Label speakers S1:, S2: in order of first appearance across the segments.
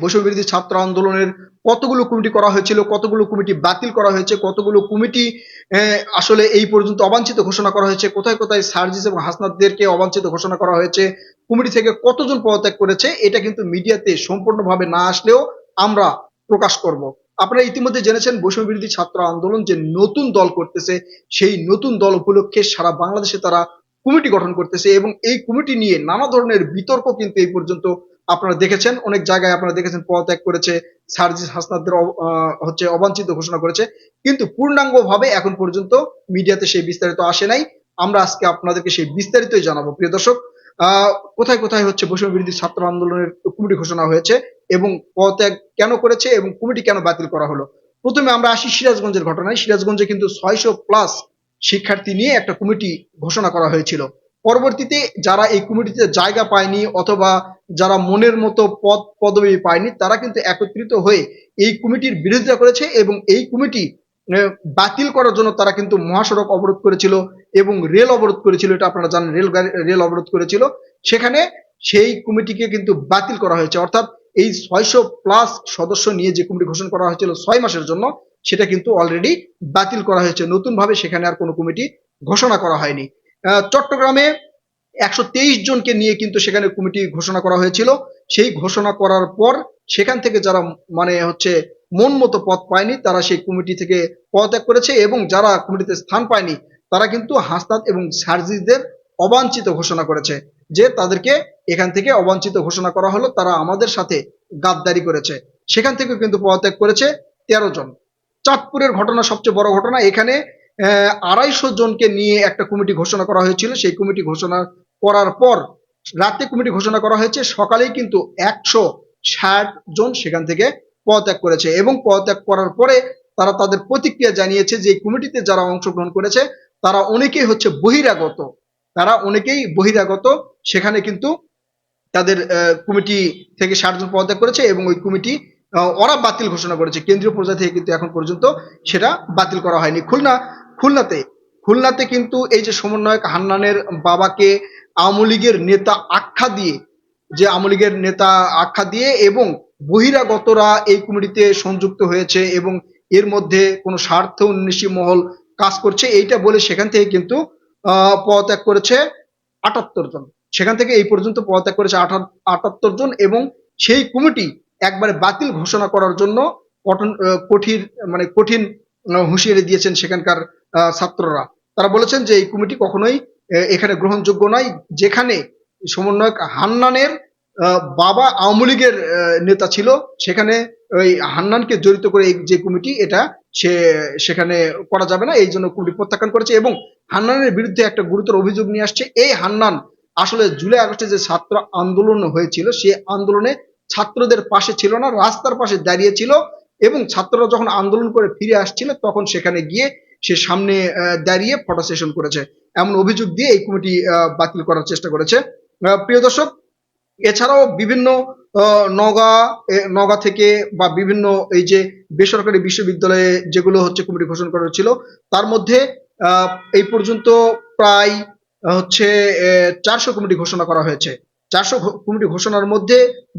S1: বৈষম্যবিরোধী ছাত্র আন্দোলনের কতগুলো কমিটি করা হয়েছিল, কতগুলো কমিটি বাতিল করা হয়েছে, কতগুলো কমিটি আসলে এই পর্যন্ত অবাঞ্ছিত ঘোষণা করা হয়েছে, কোথায় কোথায় সার্জিস এবং হাসনাদদেরকে অবাঞ্ছিত ঘোষণা করা হয়েছে, কমিটি থেকে কতজন পদত্যাগ করেছে, এটা কিন্তু মিডিয়াতে সম্পূর্ণভাবে না আসলেও আমরা প্রকাশ করব। আপনারা ইতিমধ্যে জেনেছেন বৈষম্য বিরোধী ছাত্র আন্দোলন যে নতুন দল করতেছে, সেই নতুন দল উপলক্ষে সারা বাংলাদেশে তারা কমিটি গঠন করতেছে এবং এই কমিটি নিয়ে নানা ধরনের বিতর্ক কিন্তু এই পর্যন্ত আপনারা দেখেছেন, অনেক জায়গায় আপনারা দেখেছেন পদত্যাগ করেছে, সার্জিস হাসনাদদের হচ্ছে অবাঞ্ছিত ঘোষণা করেছে। কিন্তু পূর্ণাঙ্গ ভাবে এখন পর্যন্ত মিডিয়াতে সেই বিস্তারিত আসে নাই। আমরা আজকে আপনাদেরকে সেই বিস্তারিতই জানাব। প্রিয় দর্শক কোথায় কোথায় হচ্ছে বৈষম্য বিরোধী ছাত্র আন্দোলনের কমিটি ঘোষণা হয়েছে এবং পদত্যাগ কেন করেছে এবং কমিটি কেন বাতিল করা হলো? প্রথমে আমরা আসি সিরাজগঞ্জের ঘটনায়। সিরাজগঞ্জে কিন্তু ছয়শো প্লাস শিক্ষার্থী নিয়ে একটা কমিটি ঘোষণা করা হয়েছিল। পরবর্তীতে যারা এই কমিটিতে জায়গা পায়নি অথবা যারা মনের মতো পদ, পদবি পায়নি, তারা কিন্তু একত্রিত হয়ে এই কমিটির বিরোধিতা করেছে এবং এই কমিটি বাতিল করার জন্য তারা কিন্তু মহাসড়ক অবরোধ করেছিল এবং রেল অবরোধ করেছিল, এটা আপনারা জানেন, রেল রেল অবরোধ করেছিল। সেখানে সেই কমিটিকে কিন্তু বাতিল করা হয়েছে। অর্থাৎ এই ছয়শো প্লাস সদস্য নিয়ে যে কমিটি ঘোষণা করা হয়েছিল ছয় মাসের জন্য, সেটা কিন্তু অলরেডি বাতিল করা হয়েছে। নতুন ভাবে সেখানে আর কোনো কমিটি ঘোষণা করা হয়নি। চট্টগ্রামে একশো তেইশ জনকে নিয়ে কিন্তু সেখানে কমিটি ঘোষণা করা হয়েছিল। সেই ঘোষণা করার পর সেখান থেকে যারা মানে হচ্ছে মন মতো পদ পায়নি, তারা সেই কমিটি থেকে পদত্যাগ করেছে এবং যারা কমিটিতে স্থান পায়নি, তারা কিন্তু হাসনাত এবং সার্জিসদের অবাঞ্ছিত ঘোষণা করেছে। যে তাদেরকে এখান থেকে অবাঞ্ছিত ঘোষণা করা হলো, তারা আমাদের সাথে গাদ্দারি করেছে। সেখান থেকে কিন্তু পদত্যাগ করেছে তেরো জন। চাঁদপুরের ঘটনা সবচেয়ে বড় ঘটনা, এখানে আড়াইশো জনকে নিয়ে একটা কমিটি ঘোষণা করা হয়েছিল। সেই কমিটি ঘোষণা করার পর রাতে কমিটি ঘোষণা করা হয়েছে। সকালেই কিন্তু একশো ষাট জন সেখান থেকে পদত্যাগ করেছে এবং পদত্যাগ করার পরে তারা তাদের প্রতিক্রিয়া জানিয়েছে যে কমিটিতে যারা অংশগ্রহণ করেছে, তারা অনেকেই হচ্ছে বহিরাগত। তারা অনেকেই বহিরাগত। সেখানে কিন্তু তাদের কমিটি থেকে ষাট জন পদত্যাগ করেছে এবং ওই কমিটি ওরা বাতিল ঘোষণা করেছে। কেন্দ্রীয় পর্যায় থেকে কিন্তু এখন পর্যন্ত সেটা বাতিল করা হয়নি। খুলনা খুলনাতে খুলনাতে কিন্তু এই যে সমন্বয়ক হান্নানের বাবাকে আওয়ামী লীগের নেতা আখ্যা দিয়ে, যে আওয়ামী লীগের নেতা আখ্যা দিয়ে এবং বহিরাগতরা এই কমিটিতে সংযুক্ত হয়েছে এবং এর মধ্যে কোনো স্বার্থ উন্নিশী মহল কাজ করছে, এইটা বলে সেখান থেকে কিন্তু পদত্যাগ করেছে আটাত্তর জন। সেখান থেকে এই পর্যন্ত পদত্যাগ করেছে আটাত্তর জন এবং সেই কমিটি একবারে বাতিল ঘোষণা করার জন্য কঠিন মানে কঠিন হুঁশিয়ারি দিয়েছেন সেখানকার ছাত্ররা। তারা বলেছেন যে এই কমিটি কখনোই এখানে গ্রহণযোগ্য নয়। যেখানে সমন্বয়ক হান্নানের বাবা আওয়ামী লীগের নেতা ছিল, সেখানে ওই হান্নানকে জড়িত করে এই যে কমিটি, এটা সে, সেখানে করা যাবে না। এই জন্য কমিটি প্রত্যাখ্যান করেছে এবং হান্নানের বিরুদ্ধে একটা গুরুতর অভিযোগ নিয়ে আসছে। এই হান্নান আসলে জুলাই আগস্টে যে ছাত্র আন্দোলন হয়েছিল, সে আন্দোলনে ছাত্রদের পাশে ছিল না, রাস্তার পাশে দাঁড়িয়ে ছিল এবং ছাত্ররা যখন আন্দোলন করে ফিরে আসছিল, তখন সেখানে গিয়ে সে সামনে দাঁড়িয়ে ফটো সেশন করেছে। এমন অভিযোগ দিয়ে এই কমিটি বাতিল করার চেষ্টা করেছে। প্রিয় দর্শক, এছাড়াও বিভিন্ন নগা নগা থেকে বা বিভিন্ন এই যে বেসরকারি বিশ্ববিদ্যালয়ে যেগুলো হচ্ছে কমিটি ঘোষণা করা হয়েছিল, তার মধ্যে এই পর্যন্ত প্রায় হচ্ছে চারশো কমিটি ঘোষণা করা হয়েছে। চারশো কমিটি ঘোষণার মধ্যে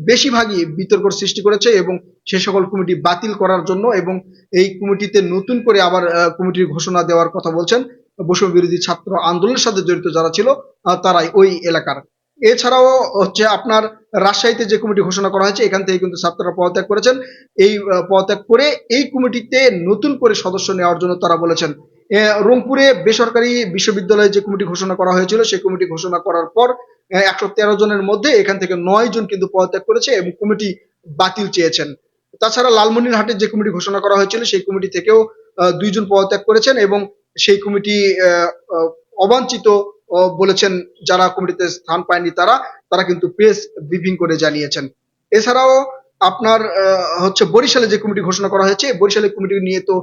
S1: বেশিরভাগই বিতর্ক সৃষ্টি করেছে এবং সে সকল কমিটি বাতিল করার জন্য এবং এই কমিটিতে নতুন করে আবার কমিটির ঘোষণা দেওয়ার কথা বলছেন বৈষম্য বিরোধী ছাত্র আন্দোলনের সাথে জড়িত যারা ছিল তারাই ওই এলাকার। এছাড়াও হচ্ছে আপনার রাজশাহীতে যে কমিটি ঘোষণা করা হয়েছে, এখান থেকে কিন্তু ছাত্ররা পদত্যাগ করেছেন। এই পদত্যাগ করে এই কমিটিতে নতুন করে সদস্য নেওয়ার জন্য তারা বলেছেন। রংপুরে বেসরকারি বিশ্ববিদ্যালয়ে যে কমিটি ঘোষণা করা হয়েছিল, সেই কমিটি ঘোষণা করার পর একশো তেরো জনের মধ্যে এখান থেকে নয় জন কিন্তু পদত্যাগ করেছে এবং কমিটি বাতিল চেয়েছেন। তাছাড়া লালমনিরহাটের যে কমিটি ঘোষণা করা হয়েছিল, সেই কমিটি থেকেও দুইজন পদত্যাগ করেছেন এবং সেই কমিটি অবাঞ্ছিত বলেছেন যারা কমিটিতে স্থান পায়নি তারা তারা কিন্তু প্রেস ব্রিফিং করে জানিয়েছেন। এছাড়াও আপনার হচ্ছে বরিশালে যে কমিটি ঘোষণা করা হয়েছে বরিশালে কমিটি নিয়ে তো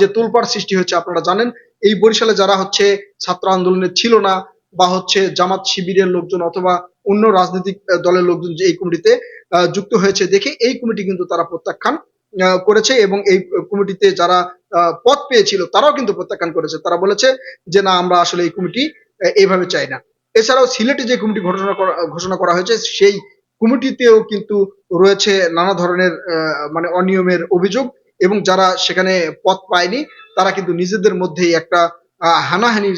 S1: যে তোলপাড় সৃষ্টি হচ্ছে আপনারা জানেন, এই বরিশালে যারা হচ্ছে ছাত্র আন্দোলনে ছিল না বা হচ্ছে জামাত শিবিরের লোকজন অথবা অন্য রাজনৈতিক দলের লোকজন যে এই কমিটিতে যুক্ত হয়েছে দেখে এই কমিটি কিন্তু তারা প্রত্যাখ্যান করেছে এবং এই কমিটিতে যারা পদ পেয়েছিল তারাও কিন্তু প্রত্যাখ্যান করেছে। তারা বলেছে যে না, আমরা আসলে এই কমিটি এইভাবে চাই না। এছাড়াও সিলেটে যে কমিটি ঘোষণা ঘোষণা করা হয়েছে, সেই কমিটিতেও কিন্তু রয়েছে নানা ধরনের মানে অনিয়মের অভিযোগ এবং যারা সেখানে পদ পায়নি, তারা কিন্তু নিজেদের মধ্যেই একটা হানাহানির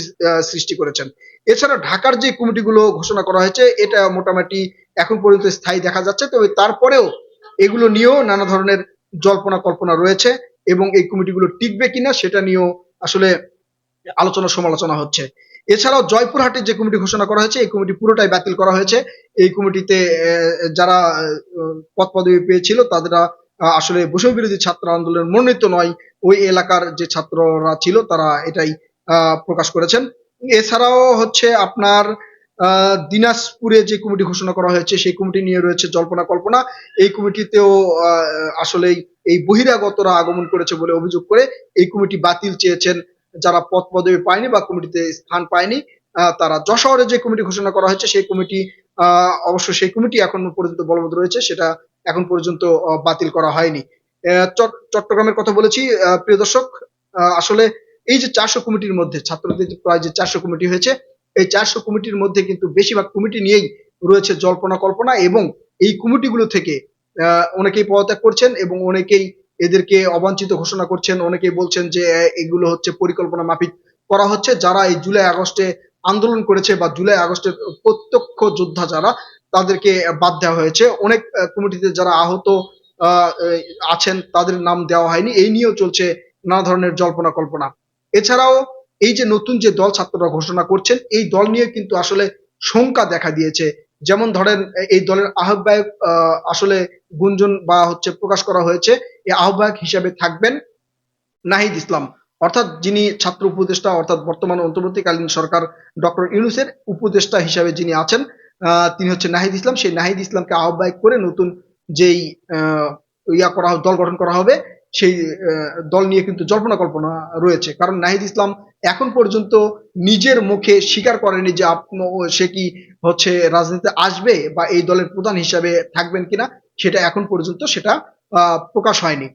S1: সৃষ্টি করেছেন। এছাড়া ঢাকার যে কমিটিগুলো ঘোষণা করা হয়েছে, এটা মোটামুটি এখন পর্যন্ত স্থায়ী দেখা যাচ্ছে। তবে তারপরেও এগুলো নিয়েও নানা ধরনের জল্পনা কল্পনা রয়েছে এবং এই কমিটিগুলো টিকবে কিনা সেটা নিয়েও আসলে আলোচনা সমালোচনা হচ্ছে। এছাড়াও জয়পুরহাটের যে কমিটি ঘোষণা করা হয়েছে, এই কমিটি পুরোটাই বাতিল করা হয়েছে। এই কমিটিতে যারা পদ পদবি পেয়েছিল তারা আসলে বৈষম্য বিরোধী ছাত্র আন্দোলনের মনোনীত নয়। ওই এলাকার যে ছাত্ররা ছিল, তারা এটাই প্রকাশ করেছেন। এছাড়াও হচ্ছে আপনার দিনাজপুরে যে কমিটি ঘোষণা করা হয়েছে সেই কমিটি নিয়ে রয়েছে জল্পনা কল্পনা। এই কমিটিতেও আহ, আসলেই এই বহিরাগতরা আগমন করেছে বলে অভিযোগ করে এই কমিটি বাতিল চেয়েছেন। যারা পদ পদবি পায়নি বা কমিটিতে স্থান পায়নি তারা যশোরে যে কমিটি ঘোষণা করা হয়েছে সেই কমিটি অবশ্য সেই কমিটি এখন পর্যন্ত বলবৎ রয়েছে সেটা এখন পর্যন্ত বাতিল করা হয়নি। চট্টগ্রামের কথা বলেছি প্রিয় দর্শক আসলে এই যে চারশো কমিটির মধ্যে ছাত্রদের প্রায় যে চারশো কমিটি হয়েছে এই চারশো কমিটির মধ্যে কিন্তু বেশিরভাগ কমিটি নিয়েই রয়েছে জল্পনা কল্পনা এবং এই কমিটিগুলো থেকে অনেকেই পদত্যাগ করছেন এবং অনেকেই এদেরকে অবাঞ্ছিত ঘোষণা করছেন। অনেকেই বলছেন যে এগুলো হচ্ছে পরিকল্পনা মাফিক করা হচ্ছে। যারা এই জুলাই আগস্টে আন্দোলন করেছে বা জুলাই আগস্টের প্রত্যক্ষ যোদ্ধা যারা তাদেরকে বাদ দেওয়া হয়েছে। অনেক কমিটিতে যারা আহত আহ, আছেন তাদের নাম দেওয়া হয়নি। এই নিয়েও চলছে নানা ধরনের জল্পনা কল্পনা। এছাড়াও এই যে নতুন যে দল ছাত্ররা ঘোষণা করছেন, এই দল নিয়ে কিন্তু আসলে শঙ্কা দেখা দিয়েছে। যেমন ধরেন, এই দলের আহ্বায়ক আসলে গুঞ্জন বা হচ্ছে প্রকাশ করা হয়েছে, এই আহ্বায়ক হিসেবে থাকবেন নাহিদ ইসলাম। অর্থাৎ যিনি ছাত্র উপদেষ্টা, অর্থাৎ বর্তমান অন্তর্বর্তীকালীন সরকার ডক্টর ইউনুসের উপদেষ্টা হিসাবে যিনি আছেন তিনি হচ্ছে নাহিদ ইসলাম। সেই নাহিদ ইসলামকে আহ্বায়ক করে নতুন যেই ইয়া করা, দল গঠন করা হবে সেই দল নিয়ে কিন্তু জল্পনা কল্পনা রয়েছে। কারণ নাহিদ ইসলাম এখন পর্যন্ত নিজের মুখে স্বীকার করেনি যে সে কি হচ্ছে রাজনীতিতে আসবে বা এই দলের প্রধান হিসাবে থাকবেন কিনা, সেটা এখন পর্যন্ত সেটা প্রকাশ হয়নি।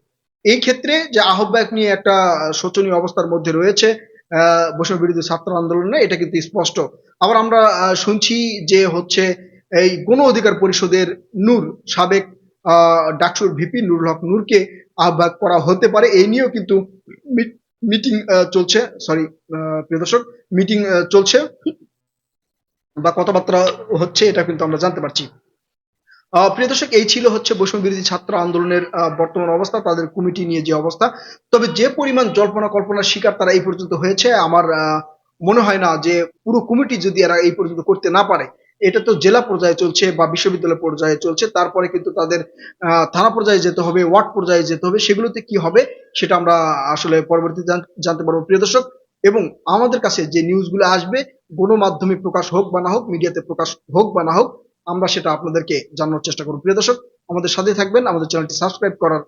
S1: এই ক্ষেত্রে যে আহ্বায়ক নিয়ে একটা শোচনীয় অবস্থার মধ্যে রয়েছে বৈষম্য বিরোধী ছাত্র আন্দোলনে, এটা কিন্তু স্পষ্ট। আবার আমরা শুনছি যে হচ্ছে এই গণ অধিকার পরিষদের নূর সাবেক ডাকসুর ভিপি নুরুল হক নূরকে আহ্বায়ক করা হতে পারে। এই নিয়েও কিন্তু মিটিং চলছে। সরি প্রিয় দর্শক মিটিং চলছে বা কথাবার্তা হচ্ছে, এটা কিন্তু আমরা জানতে পারছি। প্রিয় দর্শক, এই ছিল হচ্ছে বৈষম্য বিরোধী ছাত্র আন্দোলনের বর্তমান অবস্থা, তাদের কমিটি নিয়ে যে অবস্থা। তবে যে পরিমাণ জল্পনা কল্পনার শিকার তারা এই পর্যন্ত হয়েছে, আমার মনে হয় না যে পুরো কমিটি যদি এরা এই পর্যন্ত করতে না পারে এটা তো জেলা পর্যায়ে চলছে বা বিশ্ববিদ্যালয় পর্যায়ে চলছে, তারপরে কিন্তু তাদের থানা পর্যায়ে যেতে হবে, ওয়ার্ড পর্যায়ে যেতে হবে, সেগুলোতে কি হবে সেটা আমরা আসলে পরবর্তীতে জানতে পারব। প্রিয় দর্শক, এবং আমাদের কাছে যে নিউজগুলো আসবে, গণমাধ্যমে প্রকাশ হোক বা না হোক, মিডিয়াতে প্রকাশ হোক বা না হোক, আমরা সেটা আপনাদেরকে জানানোর চেষ্টা করব। প্রিয় দর্শক, আমাদের সাথে থাকবেন, আমাদের চ্যানেলটি সাবস্ক্রাইব করার